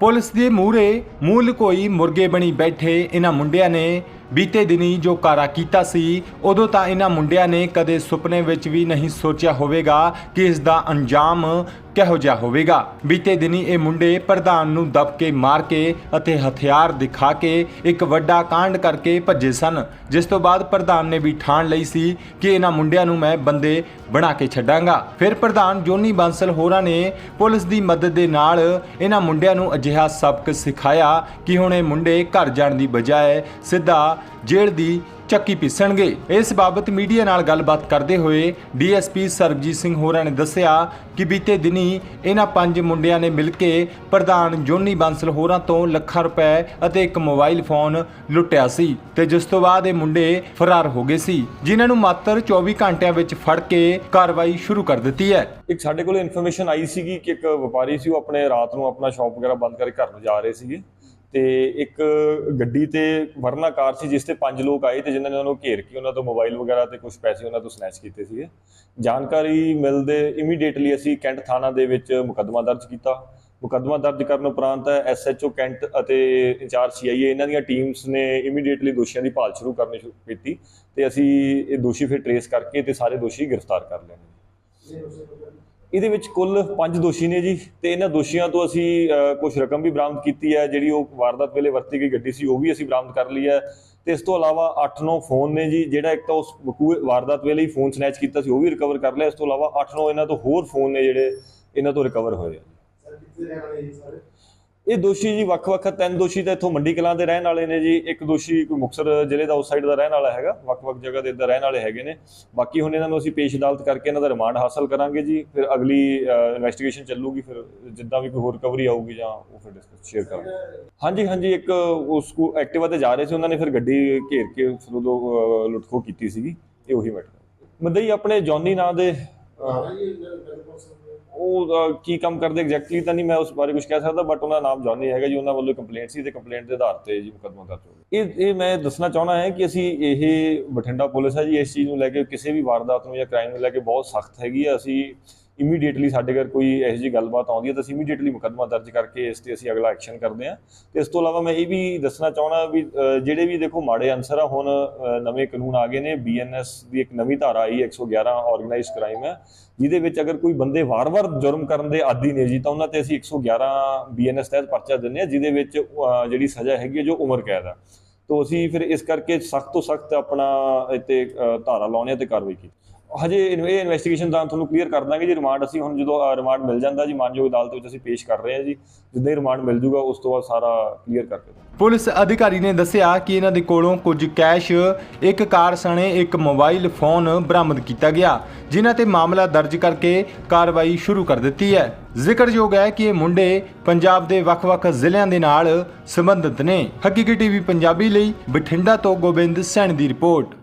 Police ਦੇ ਮੂਹਰੇ ਮੂਲ ਕੋਈ ਮੁਰਗੇ ਬਣੀ ਬੈਠੇ ਇਹਨਾਂ ਮੁੰਡਿਆਂ ਨੇ ਬੀਤੇ ਦਿਨੀ ਜੋ ਕਾਰਾ ਕੀਤਾ ਸੀ, ਉਦੋਂ ਤਾਂ ਇਹਨਾਂ ਮੁੰਡਿਆਂ ਨੇ ਕਦੇ ਸੁਪਨੇ ਵਿੱਚ ਵੀ ਨਹੀਂ ਸੋਚਿਆ ਹੋਵੇਗਾ ਕਿ ਇਸ ਦਾ ਅੰਜਾਮ ਕਿਹੋ ਜਿਹਾ ਹੋਵੇਗਾ। ਬੀਤੇ ਦਿਨੀ ਇਹ ਮੁੰਡੇ ਪ੍ਰਧਾਨ ਨੂੰ ਦਬ ਕੇ ਮਾਰ ਕੇ ਅਤੇ ਹਥਿਆਰ ਦਿਖਾ ਕੇ ਇੱਕ ਵੱਡਾ ਕਾਂਡ ਕਰਕੇ ਭੱਜੇ ਸਨ, ਜਿਸ ਤੋਂ ਬਾਅਦ ਪ੍ਰਧਾਨ ਨੇ ਵੀ ਠਾਣ ਲਈ ਸੀ ਕਿ ਇਹਨਾਂ ਮੁੰਡਿਆਂ ਨੂੰ ਮੈਂ ਬੰਦੇ ਬਣਾ ਕੇ ਛੱਡਾਂਗਾ। ਫਿਰ ਪ੍ਰਧਾਨ ਜੋਨੀ ਬਾਂਸਲ ਹੋਰਾਂ ਨੇ ਪੁਲਿਸ ਦੀ ਮਦਦ ਦੇ ਨਾਲ ਇਹਨਾਂ ਮੁੰਡਿਆਂ ਨੂੰ ਅਜਿਹਾ ਸਬਕ ਸਿਖਾਇਆ ਕਿ ਹੁਣ ਇਹ ਮੁੰਡੇ ਘਰ ਜਾਣ ਦੀ ਬਜਾਏ ਸਿੱਧਾ ਜੇਲ੍ਹ ਦੀ ਚੱਕੀ ਪੀਸਣਗੇ। ਇਸ ਬਾਬਤ ਮੀਡੀਆ ਨਾਲ ਗੱਲਬਾਤ ਕਰਦੇ ਹੋਏ ਡੀਐਸਪੀ ਸਰਬਜੀਤ ਸਿੰਘ ਹੋਰਾਂ ਨੇ ਦੱਸਿਆ ਕਿ ਬੀਤੇ ਦਿਨੀ ਇਹਨਾਂ ਪੰਜ ਮੁੰਡਿਆਂ ਨੇ ਮਿਲ ਕੇ ਪ੍ਰਧਾਨ ਜੋਨੀ ਬਾਂਸਲ ਹੋਰਾਂ ਤੋਂ ਲੱਖਾਂ ਰੁਪਏ ਅਤੇ ਇੱਕ ਮੋਬਾਈਲ ਫੋਨ ਲੁੱਟਿਆ ਸੀ ਤੇ ਜਿਸ ਤੋਂ ਬਾਅਦ ਇਹ ਮੁੰਡੇ ਫਰਾਰ ਹੋ ਗਏ ਸੀ, ਜਿਨ੍ਹਾਂ ਨੂੰ ਮਾਤਰ 24 ਘੰਟਿਆਂ ਵਿੱਚ ਫੜ ਕੇ ਕਾਰਵਾਈ ਸ਼ੁਰੂ ਕਰ ਦਿੱਤੀ ਹੈ। ਇੱਕ ਸਾਡੇ ਕੋਲ ਇਨਫੋਰਮੇਸ਼ਨ ਆਈ ਸੀਗੀ ਕਿ ਇੱਕ ਵਪਾਰੀ ਸੀ, ਉਹ ਆਪਣੇ ਰਾਤ ਨੂੰ ਆਪਣਾ ਸ਼ਾਪ ਵਗੈਰਾ ਬੰਦ ਕਰਕੇ ਘਰ ਨੂੰ ਜਾ ਰਹੇ ਸੀਗੇ। ਤੇ ਇੱਕ ਗੱਡੀ ਤੇ ਵਰਨਾ ਕਾਰ ਸੀ, ਜਿਸ ਤੇ ਪੰਜ ਲੋਕ ਆਏ ਤੇ ਜਿਨ੍ਹਾਂ ਨੇ ਉਹਨਾਂ ਨੂੰ ਘੇਰ ਕੇ ਉਹਨਾਂ ਤੋਂ ਮੋਬਾਈਲ ਵਗੈਰਾ ਤੇ ਕੁਝ ਪੈਸੇ ਉਹਨਾਂ ਤੋਂ ਸਨੈਚ ਕੀਤੇ ਸੀਗੇ। ਜਾਣਕਾਰੀ ਮਿਲਦੇ ਇਮੀਡੀਏਟਲੀ ਅਸੀਂ ਕੈਂਟ ਥਾਣਾ ਦੇ ਵਿੱਚ ਮੁਕੱਦਮਾ ਦਰਜ ਕੀਤਾ। ਮੁਕੱਦਮਾ ਦਰਜ ਕਰਨ ਉਪਰੰਤ ਐਸਐਚਓ ਕੈਂਟ ਅਤੇ ਇੰਚਾਰਜ ਸੀਆਈਏ ਇਹਨਾਂ ਦੀਆਂ ਟੀਮਸ ਨੇ ਇਮੀਡੀਏਟਲੀ ਦੋਸ਼ੀਆਂ ਦੀ ਭਾਲ ਸ਼ੁਰੂ ਕਰਨੀ ਸ਼ੁਰੂ ਕੀਤੀ ਤੇ ਅਸੀਂ ਇਹ ਦੋਸ਼ੀ ਫਿਰ ਟਰੇਸ ਕਰਕੇ ਤੇ ਸਾਰੇ ਦੋਸ਼ੀ ਗ੍ਰਿਫਤਾਰ ਕਰ ਲਏ ਇਹਦੇ ਵਿੱਚ ਕੁੱਲ 5 ਦੋਸ਼ੀ ਨੇ ਜੀ ਤੇ ਇਹਨਾਂ ਦੋਸ਼ੀਆਂ ਤੋਂ ਅਸੀਂ ਕੁਝ ਰਕਮ ਵੀ ਬਰਾਮਦ ਕੀਤੀ ਹੈ, ਜਿਹੜੀ ਉਹ ਵਾਰਦਾਤ ਵੇਲੇ ਵਰਤੀ ਗਈ ਗੱਡੀ ਸੀ, ਉਹ ਵੀ ਅਸੀਂ ਬਰਾਮਦ ਕਰ ਲਈ ਹੈ। ਤੇ ਇਸ ਤੋਂ ਇਲਾਵਾ 8-9 ਫੋਨ ਨੇ ਜੀ, ਜਿਹੜਾ ਇੱਕ ਤਾਂ ਉਸ ਵਾਰਦਾਤ ਵੇਲੇ ਹੀ ਫੋਨ ਸਨੈਚ ਕੀਤਾ ਸੀ, ਉਹ ਵੀ ਰਿਕਵਰ ਕਰ ਲਿਆ। ਇਸ ਤੋਂ ਇਲਾਵਾ 8-9 ਇਹਨਾਂ ਤੋਂ ਹੋਰ ਫੋਨ ਨੇ ਜਿਹੜੇ ਇਹਨਾਂ ਤੋਂ ਰਿਕਵਰ ਹੋਏ ਆ। ਇਹ ਦੋਸ਼ੀ ਜੀ ਵੱਖ-ਵੱਖ ਤਿੰਨ ਦੋਸ਼ੀ ਤਾਂ ਇੱਥੋਂ ਮੰਡੀ ਕਲਾਂ ਦੇ ਰਹਿਣ ਵਾਲੇ ਨੇ ਜੀ। ਇੱਕ ਦੋਸ਼ੀ ਕੋਈ ਮੁਕਸਰ ਜ਼ਿਲ੍ਹੇ ਦਾ ਉਸ ਸਾਈਡ ਦਾ ਰਹਿਣ ਵਾਲਾ ਹੈਗਾ। ਵੱਖ-ਵੱਖ ਜਗ੍ਹਾ ਦੇ ਇੱਧਰ ਰਹਿਣ ਵਾਲੇ ਹੈਗੇ ਨੇ। ਬਾਕੀ ਹੁਣ ਇਹਨਾਂ ਨੂੰ ਅਸੀਂ ਪੇਸ਼ ਅਦਾਲਤ ਕਰਕੇ ਇਹਨਾਂ ਦਾ ਰਿਮਾਂਡ ਹਾਸਲ ਕਰਾਂਗੇ ਜੀ। ਫਿਰ ਅਗਲੀ ਇਨਵੈਸਟੀਗੇਸ਼ਨ ਚੱਲੂਗੀ। ਫਿਰ ਜਿੱਦਾਂ ਵੀ ਕੋਈ ਹੋਰ ਰਿਕਵਰੀ ਆਊਗੀ ਜਾਂ ਉਹ ਫਿਰ ਡਿਸਕਸ ਸ਼ੇਅਰ ਕਰਾਂਗੇ। ਹਾਂਜੀ ਹਾਂਜੀ ਇੱਕ ਉਸ ਕੋ ਐਕਟਿਵਾ ਤੇ ਜਾ ਰਹੇ ਸੀ ਉਹਨਾਂ ਨੇ। ਫਿਰ ਗੱਡੀ ਘੇਰ ਕੇ ਫਿਰ ਉਦੋਂ ਅਹ, ਲੁੱਟਖੋ ਕੀਤੀ ਸੀਗੀ। ਇਹ ਉਹੀ ਮੈਟਰ ਮਦਈ ਆਪਣੇ ਜੌਨੀ ਨਾਂ ਦੇ ਉਹ ਕੀ ਕੰਮ ਕਰਦੇ ਐਗਜ਼ੈਕਟਲੀ ਤਾਂ ਨਹੀਂ ਮੈਂ ਉਸ ਬਾਰੇ ਕੁਝ ਕਹਿ ਸਕਦਾ ਬਟ ਉਹਨਾਂ ਦਾ ਨਾਮ ਜੌਨੀ ਹੈਗਾ ਜੀ, ਉਹਨਾਂ ਵੱਲੋਂ ਕੰਪਲੇਂਟ ਸੀ ਤੇ ਕੰਪਲੇਂਟ ਦੇ ਆਧਾਰ ਤੇ ਜੀ ਮੁਕੱਦਮਾ ਦਰਜ ਹੋ ਗਿਆ। ਇਹ ਇਹ ਮੈਂ ਦੱਸਣਾ ਚਾਹਣਾ ਹੈ ਕਿ ਅਸੀਂ ਇਹ ਬਠਿੰਡਾ ਪੁਲਿਸ ਹੈ ਜੀ, ਇਸ ਚੀਜ਼ ਨੂੰ ਲੈ ਕੇ ਕਿਸੇ ਵੀ ਵਾਰਦਾਤ ਨੂੰ ਜਾਂ ਕ੍ਰਾਈਮ ਨੂੰ ਲੈ ਕੇ ਬਹੁਤ ਸਖਤ ਹੈਗੀ ਹੈ ਅਸੀਂ ਇਮੀਡੀਏਟਲੀ ਸਾਡੇ ਘਰ ਕੋਈ ਇਹੋ ਜਿਹੀ ਗੱਲਬਾਤ ਆਉਂਦੀ ਹੈ ਤਾਂ ਅਸੀਂ ਇਮੀਡੀਏਟਲੀ ਮੁਕੱਦਮਾ ਦਰਜ ਕਰਕੇ ਇਸ ਤੇ ਅਸੀਂ ਅਗਲਾ ਐਕਸ਼ਨ ਕਰਦੇ ਹਾਂ। ਤੇ ਇਸ ਤੋਂ ਇਲਾਵਾ ਮੈਂ ਇਹ ਵੀ ਦੱਸਣਾ ਚਾਹਣਾ ਵੀ ਜਿਹੜੇ ਵੀ ਦੇਖੋ ਮਾੜੇ ਅਨਸਰ ਆ, ਹੁਣ ਨਵੇਂ ਕਾਨੂੰਨ ਆ ਗਏ ਨੇ ਬੀਐਨਐਸ ਦੀ ਇੱਕ ਨਵੀਂ ਧਾਰਾ ਆਈ 111 ਆਰਗੇਨਾਈਜ਼ਡ ਕ੍ਰਾਈਮ ਹੈ, ਜਿਹਦੇ ਵਿੱਚ ਅਗਰ ਕੋਈ ਬੰਦੇ ਵਾਰ-ਵਾਰ ਜੁਰਮ ਕਰਨ ਦੇ ਆਦੀ ਨੇ ਜੀ, ਤਾਂ ਉਹਨਾਂ ਤੇ ਅਸੀਂ 111 ਬੀਐਨਐਸ ਤਹਿਤ ਪਰਚਾ ਦਿੰਦੇ ਹਾਂ, ਜਿਹਦੇ ਵਿੱਚ ਜਿਹੜੀ ਸਜ਼ਾ ਹੈਗੀ ਹੈ ਜੋ ਉਮਰ ਕੈਦ ਆ। ਤੋਂ ਅਸੀਂ ਫਿਰ ਇਸ ਕਰਕੇ ਸਖਤ ਤੋਂ ਸਖਤ ਆਪਣਾ ਇੱਥੇ ਧਾਰਾ ਲਾਉਣੇ ਆ ਤੇ ਕਾਰਵਾਈ ਕੀਤੀ। ਹਜੇ ਇਹ ਇਨਵੈਸਟੀਗੇਸ਼ਨ ਦਾ ਤੁਹਾਨੂੰ ਕਲੀਅਰ ਕਰ ਦਾਂਗੇ ਜੀ ਰਿਮਾਂਡ ਅਸੀਂ ਹੁਣ ਜਦੋਂ ਰਿਮਾਂਡ ਮਿਲ ਜਾਂਦਾ ਜੀ, ਮਾਨਯੋਗ ਅਦਾਲਤ ਵਿੱਚ ਅਸੀਂ ਪੇਸ਼ ਕਰ ਰਹੇ ਹਾਂ ਜੀ। ਜਿੱਦਾਂ ਹੀ ਰਿਮਾਂਡ ਮਿਲ ਜੂਗਾ, ਉਸ ਤੋਂ ਬਾਅਦ ਸਾਰਾ ਕਲੀਅਰ ਕਰਕੇ ਦਾਂਗੇ ਪੁਲਿਸ ਅਧਿਕਾਰੀ ਨੇ ਦੱਸਿਆ ਕਿ ਇਹਨਾਂ ਦੇ ਕੋਲੋਂ ਕੁਝ ਕੈਸ਼, ਇੱਕ ਕਾਰ ਸਣੇ ਇੱਕ ਮੋਬਾਈਲ ਫੋਨ ਬਰਾਮਦ ਕੀਤਾ ਗਿਆ, ਜਿਨ੍ਹਾਂ ਤੇ ਮਾਮਲਾ ਦਰਜ ਕਰਕੇ ਕਾਰਵਾਈ ਸ਼ੁਰੂ ਕਰ ਦਿੱਤੀ ਹੈ। ਜ਼ਿਕਰਯੋਗ ਹੈ ਕਿ ਇਹ ਮੁੰਡੇ ਪੰਜਾਬ ਦੇ ਵੱਖ-ਵੱਖ ਜ਼ਿਲ੍ਹਿਆਂ ਦੇ ਨਾਲ ਸੰਬੰਧਿਤ ਨੇ। ਹਕੀਕੀ ਟੀਵੀ ਪੰਜਾਬੀ ਲਈ ਬਠਿੰਡਾ ਤੋਂ ਗੋਬਿੰਦ ਸੈਣ ਦੀ ਰਿਪੋਰਟ।